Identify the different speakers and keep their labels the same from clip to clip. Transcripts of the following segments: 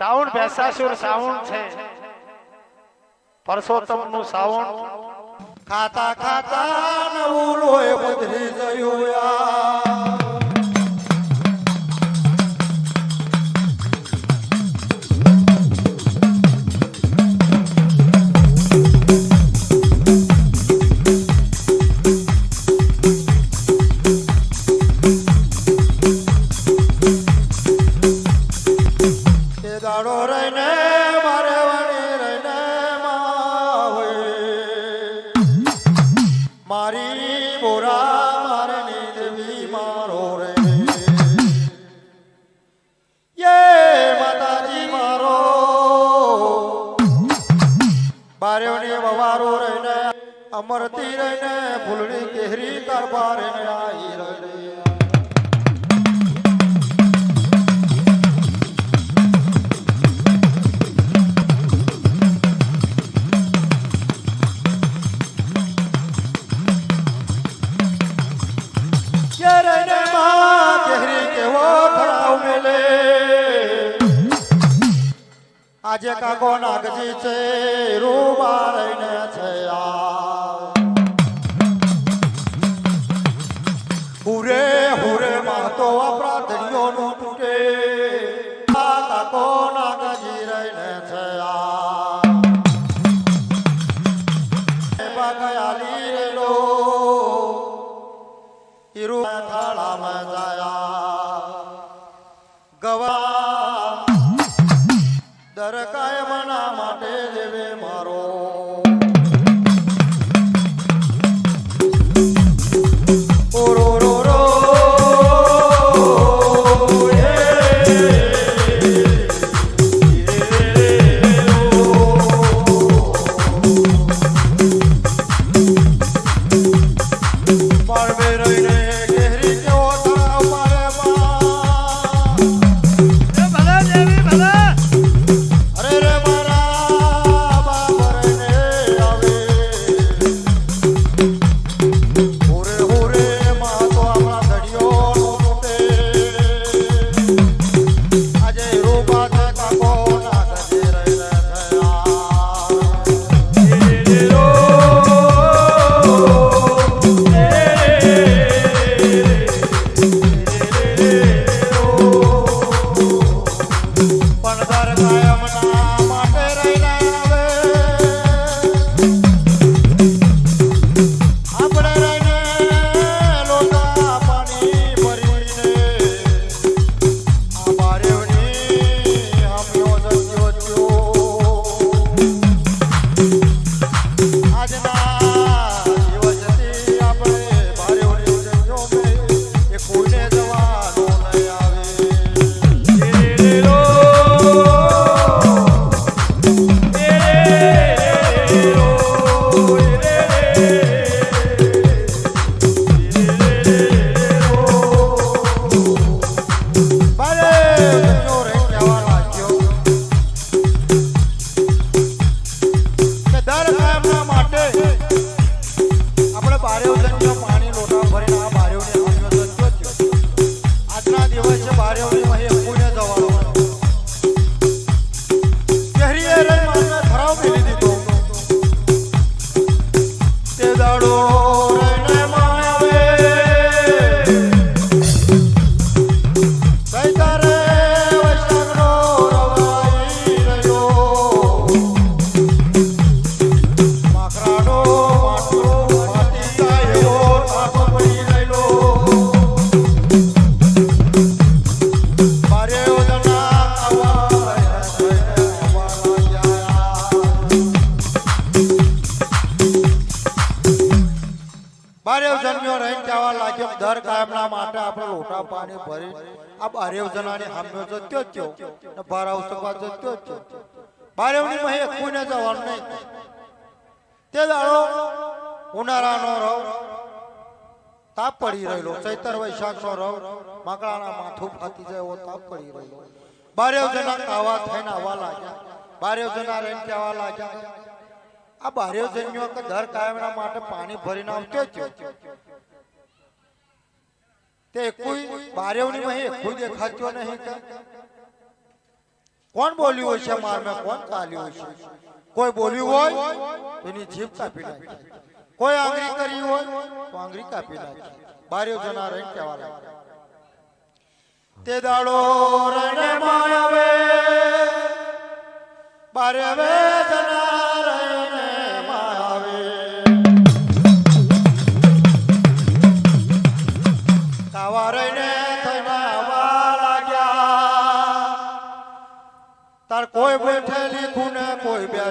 Speaker 1: શ્રાવણ ભેસાસુર સાવણ છે. પરસોત્તમનું શ્રાવણ
Speaker 2: ખાતા ખાતા નવું લોહી પધરી યાર yeah. બારેવ જણાને હામ્યો જત્યો ત્યો ને બારાવ સભા જત્યો ત્યો બારેવની મહે કોઈને જવાનું નહીં. તે દાડો ઉનાળાનો રવ તાપ પડી રહેલો ચૈતર વૈશાખનો રવ મકળાના માથું ફાટી જાય એવો તાપ પડી રહેલો. બારેવ જણા કાવા થઈને આવવા લાગ્યા. બારેવ જણા રેન કહેવા લાગ્યા, આ બારેવ જન્યો કે દર કાયમના માટે પાણી ભરીને આવતો તે કોઈ બારેવની માં કોઈ દેખાતો નહીં કોણ બોલ્યું હશે મારમાં? કોણ ચાલ્યું હશે? કોઈ બોલ્યું હોય? એની જીભ કાપી નાખી. કોઈ આંગળી કરી હોય તો આંગળી કાપી નાખી. બારેવ જનાર એમ કહેવા લાગ્યા. તે દાડો રણે માં આવે બારેવે જનાર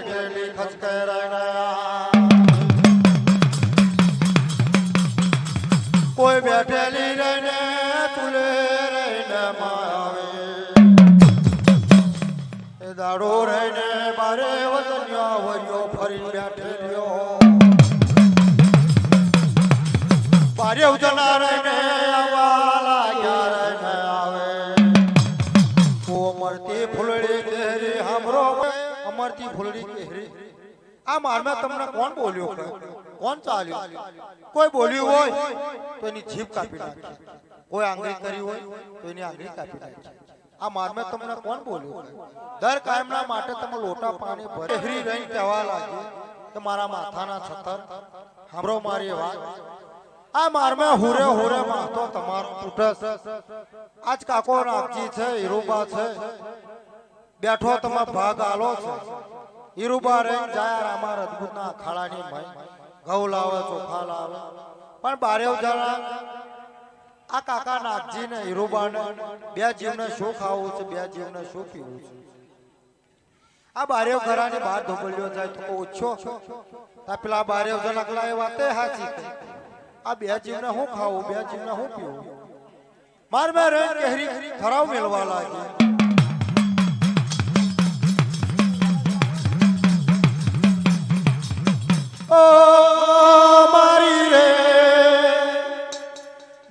Speaker 2: ખસકે રણ્યા કોઈ બેઠેલી રહીને તુલે રહીને માવે એ દાડો રહીને બારે વતન્યો વર્યો ફરી બેઠેલ્યો બારે ઉજના રહીને અમરતી ફૂલડી આ મારમાં તમને કોણ બોલ્યો કોણ ચાલ્યું? કોઈ બોલ્યું હોય તો એની જીભ કાપી નાખી. કોઈ આંગળી કરી હોય તો એની આંગળી કાપી નાખી. આ મારમાં તમને કોણ બોલ્યું? દર કાયમના માટે તમે લોટા પાણી ભરે. રહી કહેવા લાગ્યો કે મારા માથાના છતર? હામરો મારી વાત. આ મારમાં હુરે હુરે માથો તમારો તૂટે છે. આજ કાકો નાગજી છે, હીરુબા છે. બેઠો તમે ભાગ આલો છો. હીરુબા રે જાય રામા રજપૂતના ખાડાની ભાઈ ઘઉં લાવે ચોખા લાવે. પણ બારેવ જરા આ કાકા નાગજી ને હીરુબાને બે જીવને શું ખાવું છે બે જીવને શું પીવું છે. આ બારેવ ઘરાની બહાર ધોબલ્યો જાય તો ઓછો. તા પેલા બારેવ જણા કલા એ વાતે હાચી આ બે જીવને હું ખાવું બે જીવને હું પીવું. માર મેં રહી કેહરી ખરાવ મેળવા લાગી ઓ મારી રે,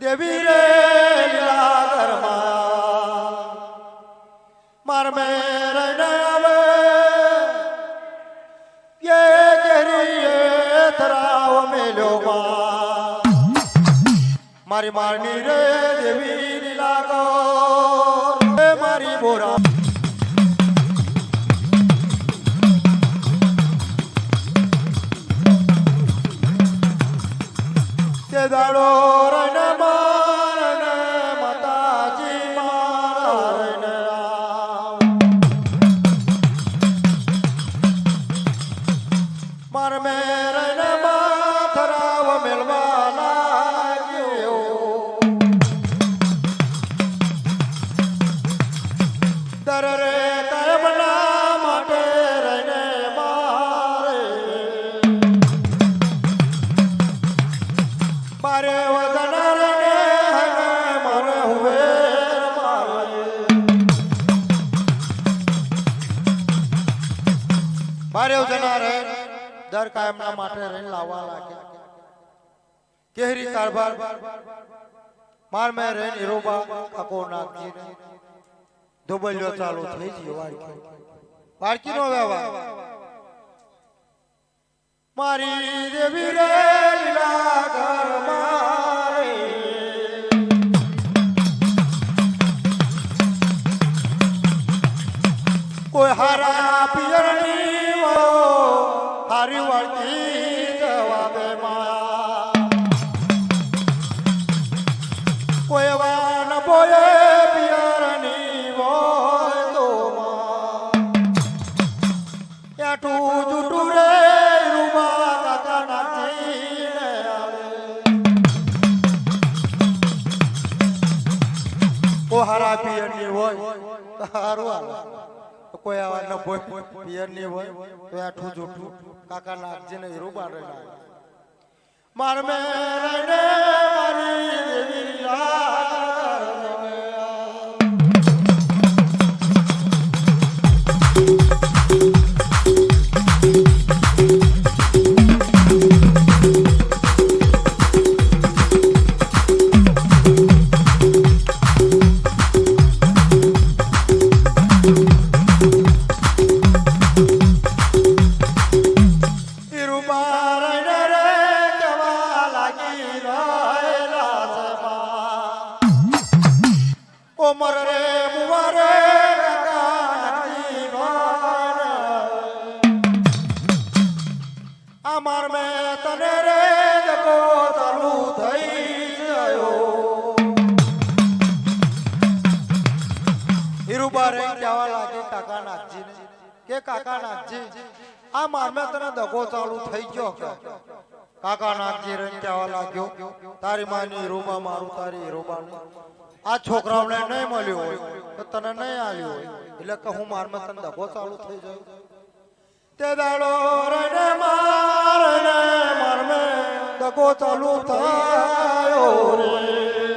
Speaker 2: દેવી રે માર મે આવે. યે કેરી તરાવ મેલો મારી મારની રે કેહરી બાર માર મેં રહીને હીરોબા કાકો નાગજી ને ધોબલ્યો ચાલુ થઈ ગયો વાડકી. વાડકીનો વ્યવહાર. મારી દેવી રે તો આવે કોઈ આવા ન હોય પિયરની હોય તો આઠું જૂઠું કાકા નાગજી ને હીરો બારે માર મે મારી દેવી નાગજી આ મારમે તને દગો ચાલુ થઈ ગયો કાકા રહીને લાગ્યો, તારી માની રૂમા મારું, તારી હીરોબાની આ છોકરાઓને નહીં મળ્યો હોય, તો તને નહીં આવ્યું હોય, એટલે કે હું મારમે તને દગો ચાલુ થઈ જાય તે દાડો રને મારને મારમે દગો ચાલુ થયો રે.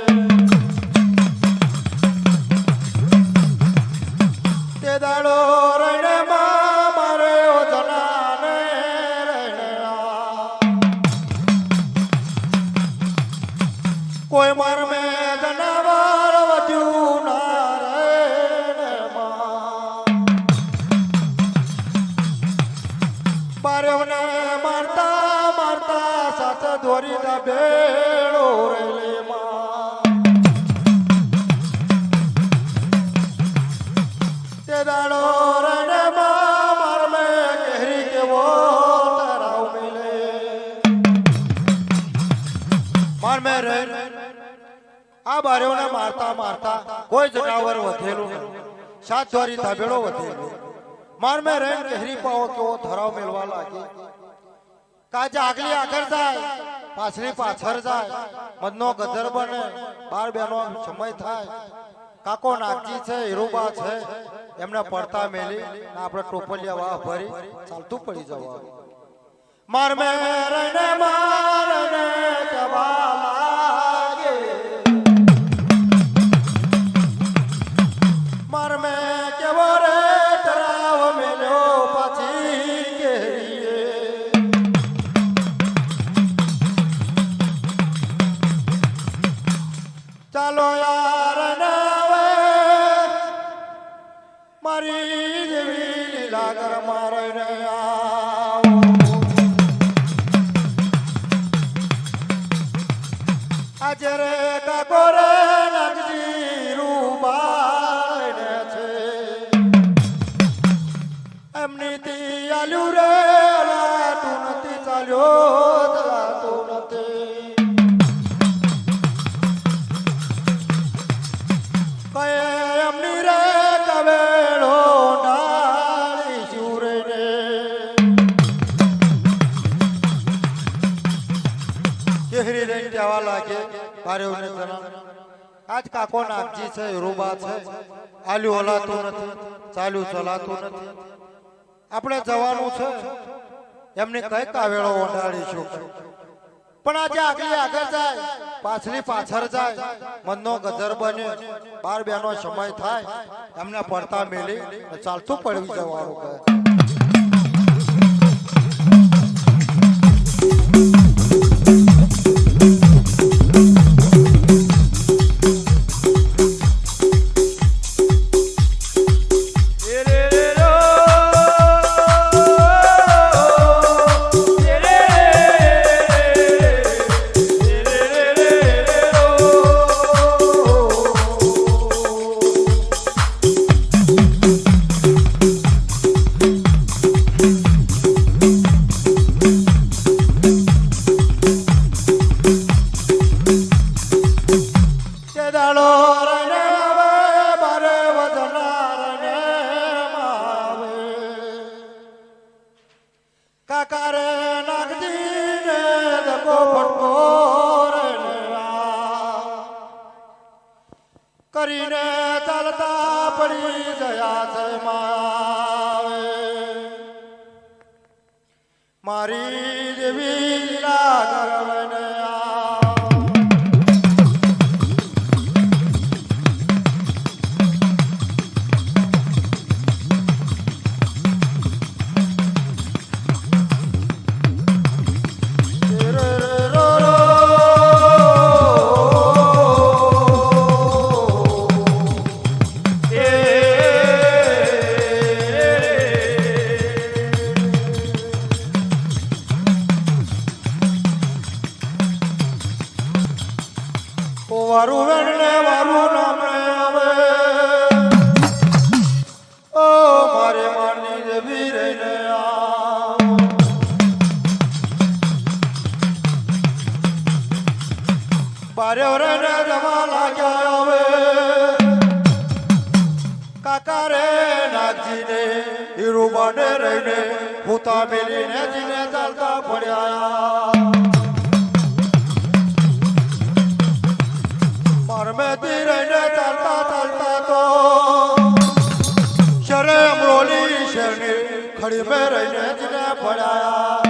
Speaker 2: મારતા મારતા કોઈ જનાવર વધેલું સાત દ્વારી ધાબેડો વધેલો માર મે રે કેહરી પાવો કેવો ધરાવ મેળવા લાગી. કાજે આગલી આગળ જાય, પાછલી પાછળ જાય. મદનો ગધર બને, બાર બેનો સમય થાય. કાકો નાગજી છે, હીરુબા છે, એમને પડતા મેલી આપણે ટોપલિયા વાહ ભરી ચાલતું પડી જવા માર મે રને એમની તી આલ્યું રે તું નથી ચાલ્યો ચલાતું નથી. કહેવા લાગે આજ કાકો નાગજી છે, રૂબા છે. આલ્યું હલાતું નથી. ચાલ્યું ચલાતું નથી. આપણે જવાનું છે. એમની કઈ કાવેળો ઓંડાડીશું પણ આજે આગલી આગળ જાય. પાછલી પાછળ જાય. મનનો ગદર બને બાર બેનો સમય થાય. એમને પડતા મેલી. ચાલતું પડવી જવાનું કહે. બારે રવા લાગ્યા હવે કાકા રે નાથજીને હીરુબાને રહીને ભૂતા મેલીને જીને ચાલતા પડ્યા મરમેથી રહીને ચાલતા ચાલતા તો શરે અમરોલી શેરની ખડી મેં રહીને જીને પડ્યા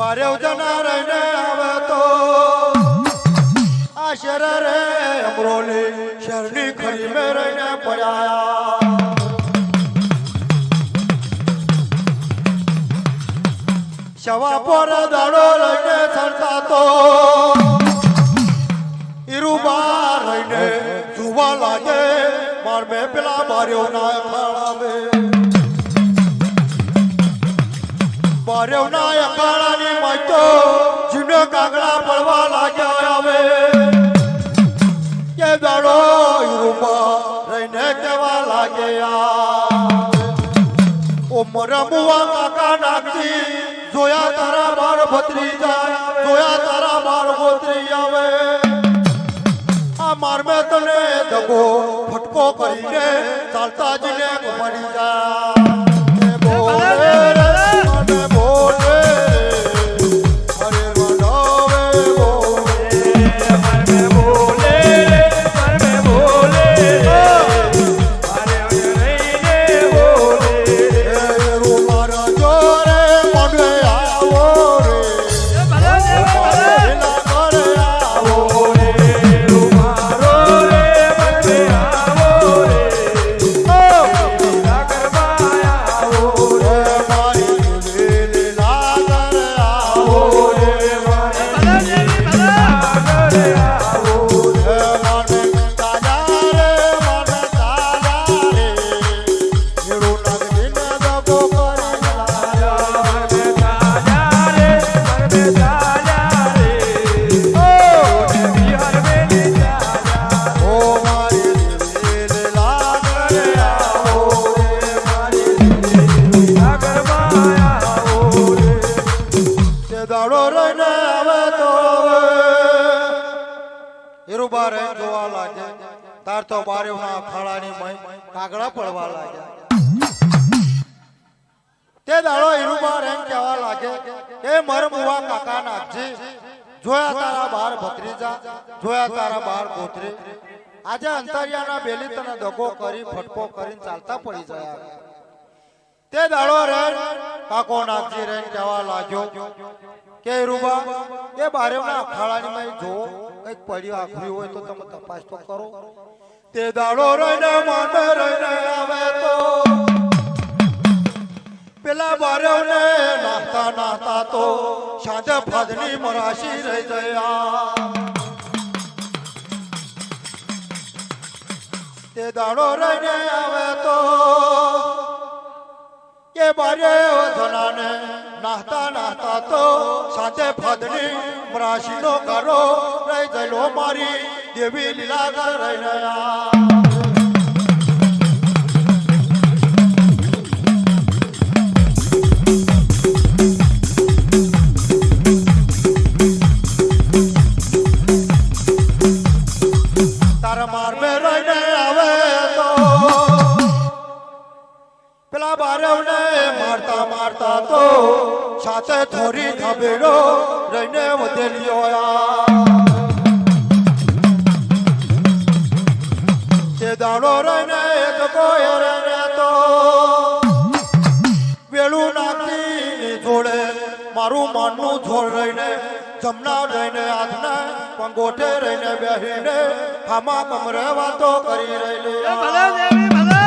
Speaker 2: બારેવ જના રહીને આવે તો આ શર રે અમરોલી શરની ખડી મે રહીને પડ્યા. શવા પર દાડો રહીને ચડતા તો ઈરુબા રહીને જુવા લાગે માર મેં પેલા માર્યો ના ખાડાવે માર્યો ના જીને કાગડા પડવા લાગ્યા આવે. કે દાડો ઈરુબા રહીને કેવા લાગ્યા. ઓ બુવા કાકા નાગજી જોયા તારા બાર ભત્રીજા જોયા તારા બાર ગોત્રી આવે. આ માર મેં તને દગો ફટકો કરીને ચાલતા જીને મળી જા. દાડો રહીને આવે તો હીરુબા રે જોવા લાગે તાર તો બારેવના અખાડાની મય કાગડા પડવા લાગ્યા. તે દાડો હીરુબા રે કહેવા લાગે કે મરમુવા કાકા નાખજી જોયા તારા બાર ભત્રીજા, જોયા તારા બાર ગોત્રી. આજે અંતરિયાના બેલી તને દગો કરી, ફટકો કરીને ચાલતા પડી જાય. તે દાડો રે કાકો નાગજી રે કહેવા લાગ્યો કે રૂબા, એ બારે અખાડાની માં જો કંઈક પડ્યું આખરી હોય તો તમે તપાસ તો કરો. તે દાડો રહીને માને રહીને આવે તો. પેલા બારેવને નાતા નાતા તો સાંજે ફાદની મરાશી રહી ગયા. તે દાડો રહીને આવે તો. બારે ધનાને નાહતા નાહતા તો સાથે ફાદની મરાશીનો કરો રહી ગયેલો મારી દેવી લીલા રહીને. આ પટના જઈને આજને પંગોઠે રહીને બેસીને આમાં કમરે વાતો કરી રહેલી ભલે દેવી ભલે.